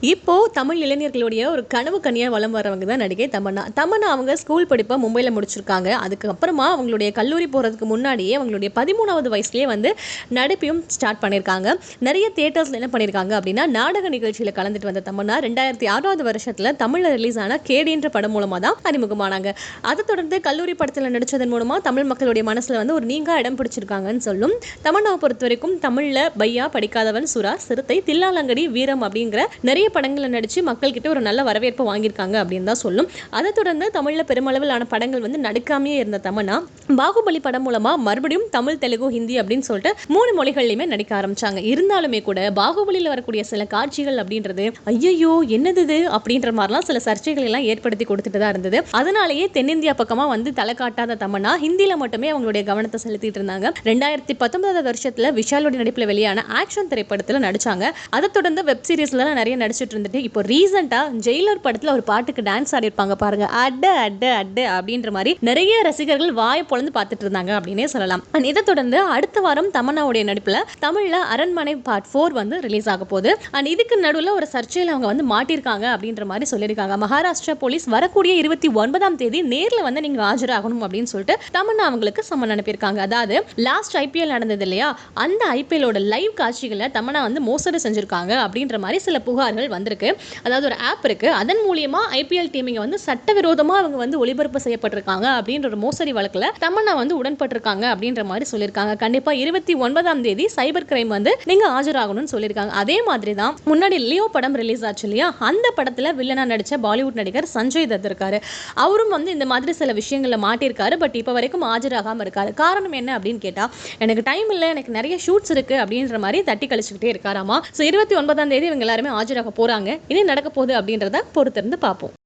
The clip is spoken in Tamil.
இப்போது தமிழ் இளைஞர்களுடைய ஒரு கனவு கனியாக வளம் வரவங்க தான் நடிகை தமன்னா. தமன்னா அவங்க ஸ்கூல் படிப்பை மும்பையில் முடிச்சிருக்காங்க. அதுக்கப்புறமா அவங்களுடைய கல்லூரி போகிறதுக்கு முன்னாடியே அவங்களுடைய பதிமூணாவது வயசுலேயே வந்து நடிப்பையும் ஸ்டார்ட் பண்ணியிருக்காங்க நிறைய தேட்டர்ஸில் என்ன பண்ணியிருக்காங்க அப்படின்னா நாடக நிகழ்ச்சியில் கலந்துட்டு வந்த தமன்னா ரெண்டாயிரத்தி ஆறாவது வருஷத்தில் தமிழில் ரிலீஸ் ஆன கேடின்ற படம் மூலமாக தான் அறிமுகமானாங்க. அதை தொடர்ந்து கல்லூரி படத்தில் நடித்ததன் மூலமாக தமிழ் மக்களுடைய மனசில் வந்து ஒரு நீங்கா இடம் பிடிச்சிருக்காங்கன்னு சொல்லும் தமன்னாவை பொறுத்த வரைக்கும் தமிழில் பையா படிக்காதவன் சுறா சிறுத்தை தில்லாலங்கடி வீரம் அப்படிங்கிற நிறைய படங்களில் நடித்து மக்கள்கிட்ட ஒரு நல்ல வரவேற்பு வாங்கியிருக்காங்க அப்படின்னு தான் சொல்லும். அதை தொடர்ந்து தமிழில் பெருமளவிலான படங்கள் வந்து நடுக்காமையே இருந்த தமன்னா பாகுபலி படம் மூலமாக மறுபடியும் தமிழ் தெலுங்கு ஹிந்தி அப்படின்னு சொல்லிட்டு மூணு மொழிகள்லையுமே நடிக்க ஆரம்பிச்சாங்க. இருந்தாலுமே கூட பாகுபலியில் வரக்கூடிய சில காட்சிகள் அப்படின்றது ஐயையோ என்னது இது? அப்படின்ற மாதிரிலாம் சில சர்ச்சைகள் எல்லாம் ஏற்படுத்தி கொடுத்துட்டு தான் இருந்தது. அதனாலேயே தென்னிந்தியா பக்கமாக வந்து தலை காட்டாத தமன்னா ஹிந்தியில் மட்டுமே அவங்களுடைய கவனத்தை செலுத்திட்டு இருந்தாங்க. ரெண்டாயிரத்தி பத்தொன்பதாவது வருஷத்தில் விஷாலுடைய நடிப்பில் வெளியான ஆக்ஷன் திரைப்படத்தில் நடிச்சாங்க. அதை தொடர்ந்து வெப் சீரிஸ்லாம் நிறைய நினச்சிட்டு இருந்துட்டு இப்போ ரீசெண்டாக ஜெயிலர் படத்தில் ஒரு பாட்டுக்கு டான்ஸ் ஆடிருப்பாங்க பாருங்க. அட அட அட அப்படின்ற மாதிரி நிறைய ரசிகர்கள் வாயை பொழந்து பார்த்துட்டு இருந்தாங்க அப்படின்னே சொல்லலாம். அண்ட் இதை தொடர்ந்து அடுத்த வாரம் தமன்னாவுடைய நடிப்பில் தமிழில் அரண்மனை பார்ட் ஃபோர் வந்து ரிலீஸ் ஆக போகுது. அண்ட் இதுக்கு நடுவில் ஒரு சர்ச்சையில் அவங்க வந்து மாட்டியிருக்காங்க அப்படின்ற மாதிரி சொல்லியிருக்காங்க. மகாராஷ்டிரா போலீஸ் வரக்கூடிய இருபத்தி ஒன்பதாம் தேதி நேரில் வந்து நீங்கள் ஆஜராகணும் அப்படின்னு சொல்லிட்டு தமன்னா அவங்களுக்கு சம்மன் அனுப்பியிருக்காங்க. அதாவது லாஸ்ட் ஐபிஎல் நடந்தது இல்லையா? அந்த ஐபிஎலோட லைவ் காட்சிகளை தமன்னா வந்து மோசடி செஞ்சிருக்காங்க அப்படின்ற மாதிரி சில புகார்கள் வந்திருக்கு. அதாவது ஒரு ஆப் இருக்குது அதன் மூலியமாக ஐபிஎல் டீமிங்க வந்து சட்டவிரோதமாக அவங்க வந்து ஒளிபரப்பு செய்யப்பட்டிருக்காங்க அப்படின்ற ஒரு மோசடி வழக்கில் தமன்னா வந்து உடன்பட்டிருக்காங்க அப்படின்ற மாதிரி சொல்லியிருக்காங்க. கண்டிப்பாக இருபத்தி ஒன்பதாம் தேதி சைபர் கிரைம் வந்து நீங்கள் ஆஜராகணும்னு சொல்லியிருக்காங்க. அதே மாதிரி தான் முன்னாடி லியோ படம் ரிலீஸ் ஆச்சு இல்லையா? அந்த படத்தில் வில்லனா நடித்த பாலிவுட் நடிகர் சஞ்சய் தத் இருக்காரு. அவரும் வந்து இந்த மாதிரி சில விஷயங்களில் மாட்டியிருக்காரு. பட் இப்போ வரைக்கும் ஆஜராகாமல் இருக்காரு. காரணம் என்ன அப்படின்னு கேட்டால் எனக்கு டைம் இல்லை எனக்கு நிறைய ஷூட்ஸ் இருக்குது அப்படின்ற மாதிரி தட்டி கழிச்சுக்கிட்டே இருக்காராமா? ஸோ இருபத்தி ஒன்பதாம் தேதி இவங்க எல்லாருமே ஆஜராக போறாங்க. இனி நடக்க போகுது அப்படின்றத பொறுத்திருந்து பார்ப்போம்.